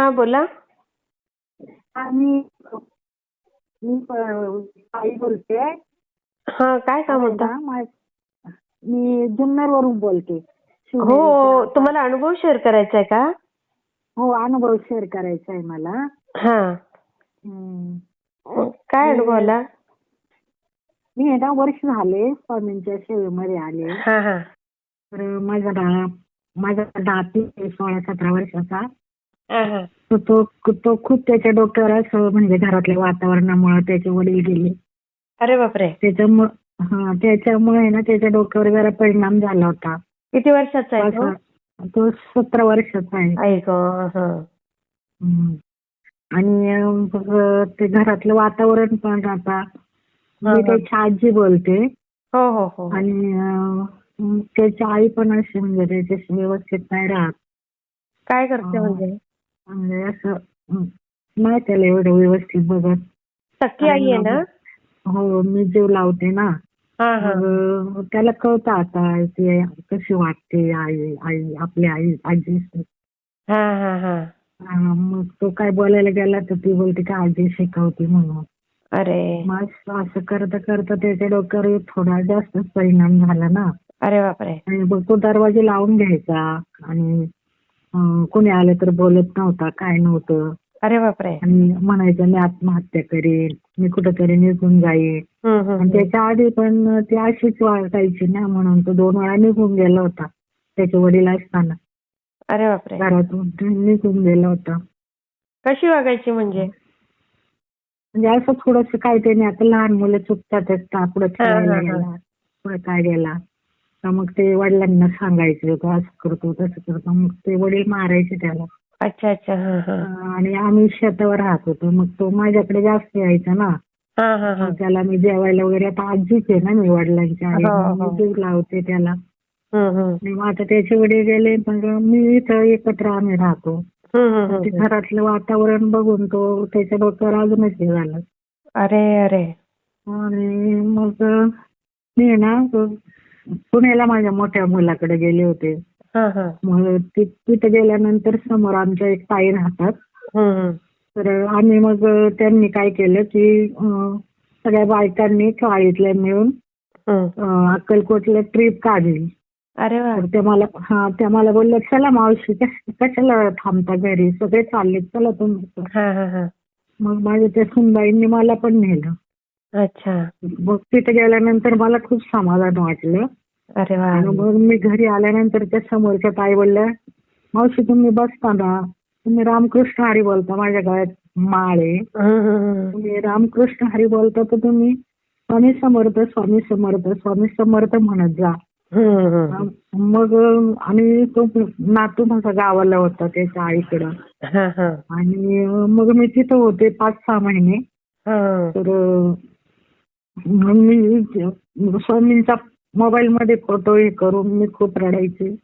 हा बोला. मी प- आई बोलते. हा काय काम होता? मा- मी जुन्नर वरून बोलते. हो तुम्हाला अनुभव शेअर करायचा आहे का? हो अनुभव शेअर करायचा आहे मला. हा. हम्म. काय अनुभव आला? मी आहे ना वर्ष झाले स्वामींच्या सेवेमध्ये आले. हा हा. तर माझा माझा नाती आहे सोळा सतरा वर्षाचा. तो तो खूप त्याच्या डोक्यावर असं म्हणजे घरातल्या वातावरणामुळे त्याचे वडील गेले अरे बापरे त्याच्यामुळे हा त्याच्यामुळे ना त्याच्या डोक्यावर जरा परिणाम झाला होता किती वर्षाचा आहे तो? सतरा वर्षाचा आहे हा. आणि ते घरातलं वातावरण पण आता हा, मी हा. त्याची आजी बोलते हो हो हो आणि अं, मग त्याची आई पण अशी म्हणजे त्याच्याशी व्यवस्थित नाही राहत काय करते हा. म्हणजे म्हणजे असं नाही त्याला एवढं व्यवस्थित बघत. सख्खी आई आहे ना? हो मी जीव लावते ना. मग त्याला कळतं आता ती कशी वाटते आई आई आपली आई आजी. हा हा हा. हा, मग तो काय बोलायला गेला तर ती बोलते की आजी शिकवते म्हणून. अरे. मग असं असं करता करता त्याच्या डोक्यावर थोडा जास्तच परिणाम झाला ना. अरे बापरे. आणि मग तो दरवाजे लावून घ्यायचा आणि कोणी आलं तर बोलत नव्हता काय नव्हतं. अरे बापरे. आणि म्हणायचं मी आत्महत्या करेन मी कुठेतरी निघून हम्म, आणि. त्याच्या आधी पण ती अशीच वाटायची ना म्हणून तो दोन वेळा निघून गेला होता त्याचे वडील असताना. अरे बापरे. घरातून निघून गेला होता. कशी वागायची म्हणजे? म्हणजे असं थोडस काय त्याने आता लहान मुलं चुकतातच पुढे. गेला पुढे काय गेला. मग ते वडिलांना सांगायचे तो असं करतो तसं करतो मग ते वडील मारायचे त्याला. अच्छा अच्छा हा हा. आणि आम्ही शेतावर राहत होतो मग तो माझ्याकडे जास्त यायचा ना. हा हा हा. मग त्याला मी जेवायला वगैरे आता आजीच आहे ना मी वडिलांची आई हो, हो. मी जीव लावते त्याला. हम्म, हम्म. आणि मग आता त्याचे वडील गेले मग मी इथं एकत्र आम्ही राहतो. हम्म, हम्म, ते हम्म. घरातलं वातावरण बघून तो त्याच्या डोक्यावर अजूनच हे झालं. अरे अरे. आणि मग मी आहे ना पुण्याला माझ्या मोठ्या मुलाकडे गेले होते. हा हा. मग तिथे गेल्यानंतर समोर आमच्या एक ताई राहतात. तर आम्ही मग त्यांनी काय केलं की सगळ्या बायकांनी चाळीतल्या मिळून अक्कलकोटला ट्रिप काढली. अरे त्या मला हा त्या मला बोलल्या चला मावशी कश- कशाला थांबता घरी? सगळे चालले चला तुम्ही हा हा हा. मग माझ्या त्या सुनबाईंनी मला पण नेलं. अच्छा. मग तिथे गेल्यानंतर मला खूप समाधान वाटलं. अरे वा. मग मी घरी आल्यानंतर त्या समोरच्या ताई बोलल्या मावशी तुम्ही बसता ना. तुम्ही रामकृष्ण हरी बोलता माझ्या गळ्यात माळ. तुम्ही रामकृष्ण हरी बोलता तर तुम्ही स्वामी समर्थ स्वामी समर्थ स्वामी समर्थ म्हणत जा. मग आणि तो नातू माझा गावाला होता त्याच्या आईकडं. आणि मग मी तिथं होते पाच सहा महिने. तर मग मी स्वामींचा मोबाईल मध्ये फोटो हे करून मी खूप रडायचे.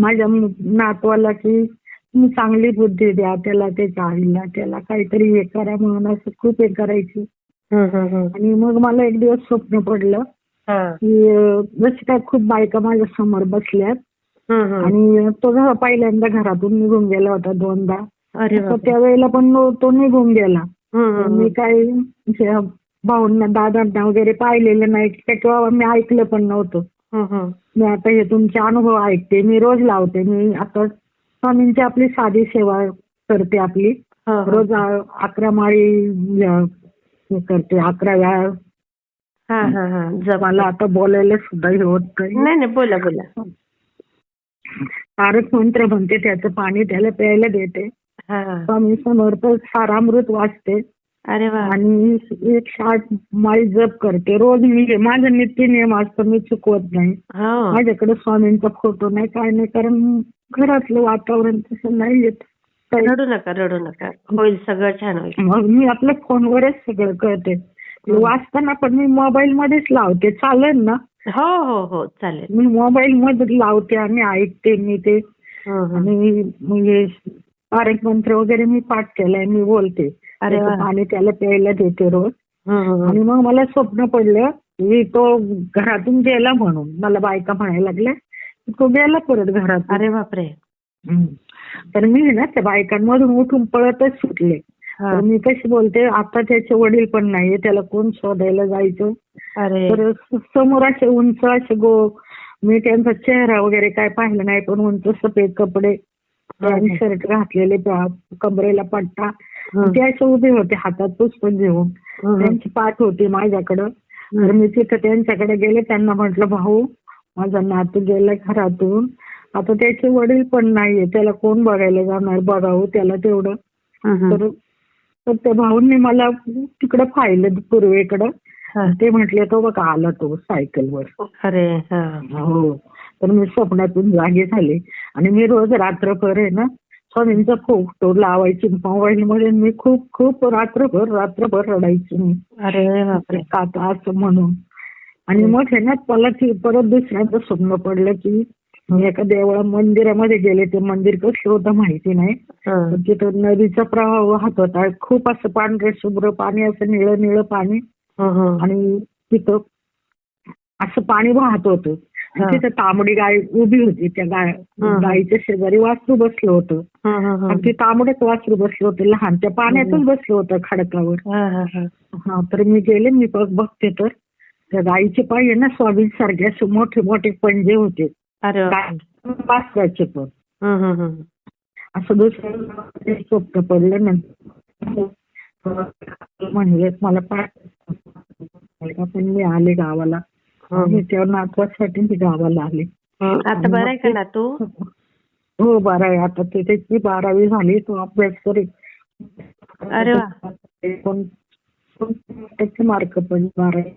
माझ्या नातवाला की तुम्ही चांगली बुद्धी द्या त्याला त्याच्या आईला त्याला काहीतरी हे करा म्हणून असं खूप हे करायची. आणि मग मला एक दिवस स्वप्न पडलं. की जसे काय खूप बायका माझ्यासमोर बसल्यात. आणि तो जेव्हा पहिल्यांदा घरातून निघून गेला होता दोनदा. त्यावेळेला पण तो निघून गेला मी जे भाऊंना दादांना वगैरे पाहिलेलं नाही किंवा मी ऐकलं पण नव्हतं. मी आता हे तुमचे अनुभव ऐकते मी रोज लावते मी आता स्वामींची आपली साधी सेवा करते आपली. रोज अकरा माळी करते अकरा वेळा हा हा हा. मला आता बोलायला सुद्धा हे होत नाही नाही नाही बोला बोला तारक मंत्र म्हणते त्याचं पाणी त्याला प्यायला देते. स्वामी समर्थ सारामृत वाचते अरे वा. आणि एक साठ माळी जप करते. रोज मी माझा नित्य नियम असतो मी चुकवत नाही. हा. माझ्याकडे स्वामींचा फोटो नाही काय नाही कारण घरातलं वातावरण तसं नाही येत. रडू नका रडू नका. होईल सगळं छान होईल. मग मी आपलं फोनवरच सगळं करते. वाचताना पण मी मोबाईल मध्येच लावते. चालेल ना? हो हो हो. चालेल. मी मोबाईल मध्ये लावते आणि ऐकते मी ते. हं, हं. आणि म्हणजे तारक मंत्र वगैरे मी पाठ केलाय मी बोलते. त्याचं पाणी त्याला प्यायला देते रोज. आणि मग मला स्वप्न पडलं की तो घरातून गेला म्हणून. मला बायका म्हणायला लागल्या की तो गेला परत घरात अरे बापरे. तर मी ना त्या बायकांमधून उठून पळतच सुटले. तर मी कशी बोलते आता त्याचे वडील पण नाहीये त्याला कोण शोधायला जायचं? अरे. तर समोर असे उंच असे गो मी त्यांचा चेहरा वगैरे काय पाहिलं नाही पण उंच सफेद कपडे शर्ट घातलेले कमरेला पट्टा. ते असे उभे होते हातात पुष्प घेऊन. त्यांची पाठ होती माझ्याकडं. तर मी तिथं त्यांच्याकडे गेले त्यांना म्हटलं भाऊ माझा नातू गेला घरातून. आता त्याचे वडील पण नाहीये. त्याला कोण बघायला जाणार? बघावं त्याला तेवढं. तर तर त्या भाऊंनी मला तिकडं पाहिलं पूर्वेकडं. ते म्हटले तो बघा आला तो सायकलवर. अरे हा. हो. तर मी स्वप्नातून जागे झाले. आणि मी रोज रात्रभर आहे ना स्वामींचा फोटो लावायची मोबाईल मध्ये मी खूप खूप रात्रभर रात्रभर रडायची मी अरे बापरे काका असं म्हणून आणि मग आहे ना मला ती परत दुसऱ्यांचं स्वप्न पडलं की मी एका देवळा मंदिरामध्ये गेले ते मंदिर कसलं होतं माहिती नाही हं. पण तिथं नदीचा प्रवाह वाहत होता खूप असं पांढरे शुभ्र पाणी असं निळं निळं पाणी हं, हं. आणि तिथं असं पाणी वाहत होतं हा. तिथं तांबडी गाय उभी होती. त्या गाय हा. गायीच्या शेजारी वासरू बसलं होतं. हं, हं, हं. आणि ते तांबडच वासरू बसलं होतं. लहान. त्या पाण्यातच बसलं होतं खडकावर. हा, हा, हा. हा तर मी गेले. मी बघ बघते तर. त्या गायीचे पाय ना स्वामी सारखे असे मोठे मोठे पंजे होते. वासराचे पण. हं, हं, हं. असं दुसरं स्वप्न पडलं नंतर म्हणजे मला पाठ पण मी आले गावाला. त्या नातवासाठी मी गावाला आले. आता बरं आहे का ना तू? हो बारा आहे. आता ते त्याची बारावी झाली तो अभ्यास करेल अरे वा. टक्के मार्क पण नाही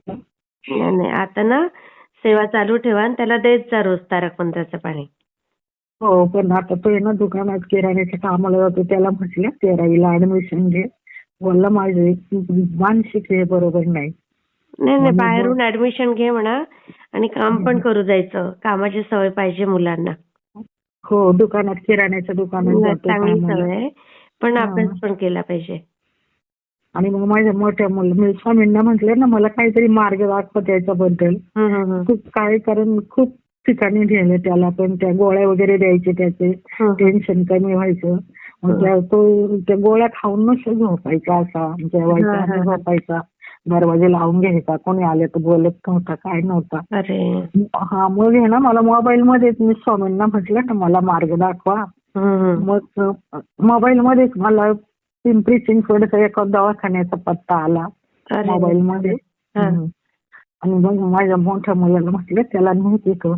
नाही. आता ना सेवा चालू ठेवा आणि त्याला देत जा रोज तारक मंत्राचं पाणी. हो पण आता तो आहे ना दुकानात किराण्याच्या कामाला जातो. त्याला म्हटलं तेरावीला ऍडमिशन घे. बोलला माझे मानसिक हे बरोबर नाही. नाही नाही बाहेरून ऍडमिशन घे म्हणा आणि काम पण करू जायचं. कामाची सवय पाहिजे मुलांना. हो दुकानात किराण्याच्या दुकानात चांगली. सवय आहे. पण. अभ्यास पण केला पाहिजे. आणि मग माझ्या मोठ्या मुलं स्वामींना म्हटलं ना मला काहीतरी मार्ग दाखवा त्याच्याबद्दल. खूप काय कारण खूप ठिकाणी नेलं त्याला पण. त्या गोळ्या वगैरे द्यायचे त्याचे. टेन्शन कमी व्हायचं. तो त्या गोळ्या खाऊन नसं झोपायचा असा. जेवायचा. झोपायचा. दरवाजे लावून घ्यायचा कोणी आले तर बोलत नव्हता काय नव्हता? अरे. हा मग आहे ना मला मोबाईल मध्ये मी स्वामींना म्हटलं ना मला मार्ग दाखवा. मग मोबाईल मध्येच मला पिंपरी चिंचवडचा एका दवाखान्याचा पत्ता आला. अरे. मोबाईल मध्ये. हा. हम्म. आणि मग माझ्या मोठ्या मुलाला म्हटलं त्याला नाही तिथं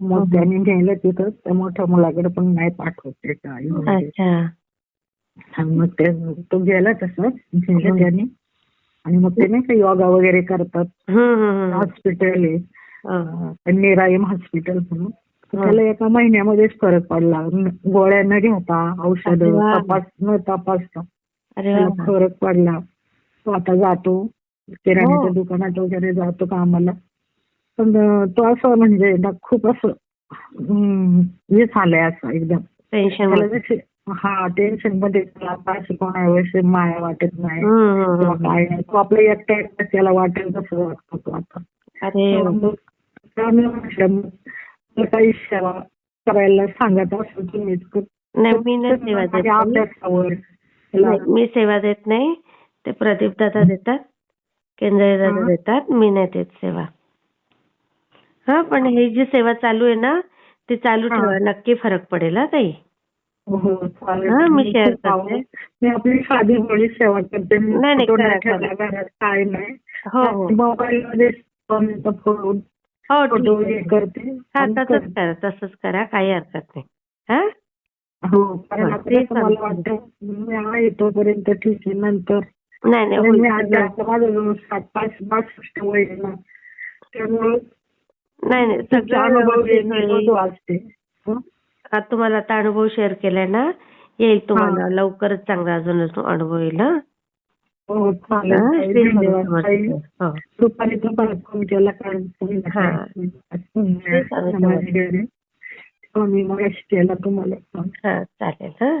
मग. त्यांनी नेलं तिथं. त्या मोठ्या मुलाकडे पण नाही पाठवत त्याच्या आई वडील. अच्छा. आणि मग ते तो गेला तसंच. नेलं. त्याने. आणि मग ते नाही का योगा वगैरे करतात. हॉस्पिटल आहे. निरायम हॉस्पिटल म्हणून. त्याला एका महिन्यामध्येच फरक पडला गोळ्या न घेता औषध. तपास न तपासता. फरक पडला तो आता जातो किराण्याच्या हो. दुकानात वगैरे जातो कामाला पण तो असं म्हणजे ना खूप असं हे झालंय असं एकदम हा टेन्शनमध्ये अशी कोणाविषयी माया वाटत नाही. किंवा काय नाही. तो आपलं एकटा एकटा त्याला वाटेल तसं वागतो तो आता. त्यामुळे काही सेवा करायला सांगत असेल तुम्ही तर नाही मी नाही सेवा देत माझ्या नाही. अभ्यासावर मी सेवा देत नाही. ते प्रदीप दादा देतात. केंद्रे दादा. देतात. मी नाही देत सेवा. हा पण ही जी सेवा चालू आहे ना ती चालू. ठेवा. नक्की फरक पडेल हा ताई. हो चालेल. मी खूप करते. मी आपली साधी भोळी सेवा करते काय नाही. हो हो. मोबाईल मध्ये फोटो हो करते हा तसंच. करा तसंच करा. काही हरकत नाही. हा? हो मला. वाटतं मी आहे तोपर्यंत ठीक आहे नंतर. नाही नाही मी माझं जवळ सात पाच बासष्ट वय ना. त्यामुळे नाही नाही सगळं अनुभव वाचते हं? आता तुम्हाला आता अनुभव शेअर केलाय ना येईल तुम्हाला. लवकरच चांगला अजून अनुभव येईल हा. हो चालेल. दुपारी दुपारी फोन केला कारण तुम्ही हा. तुम्हाला. हा चालेल हा.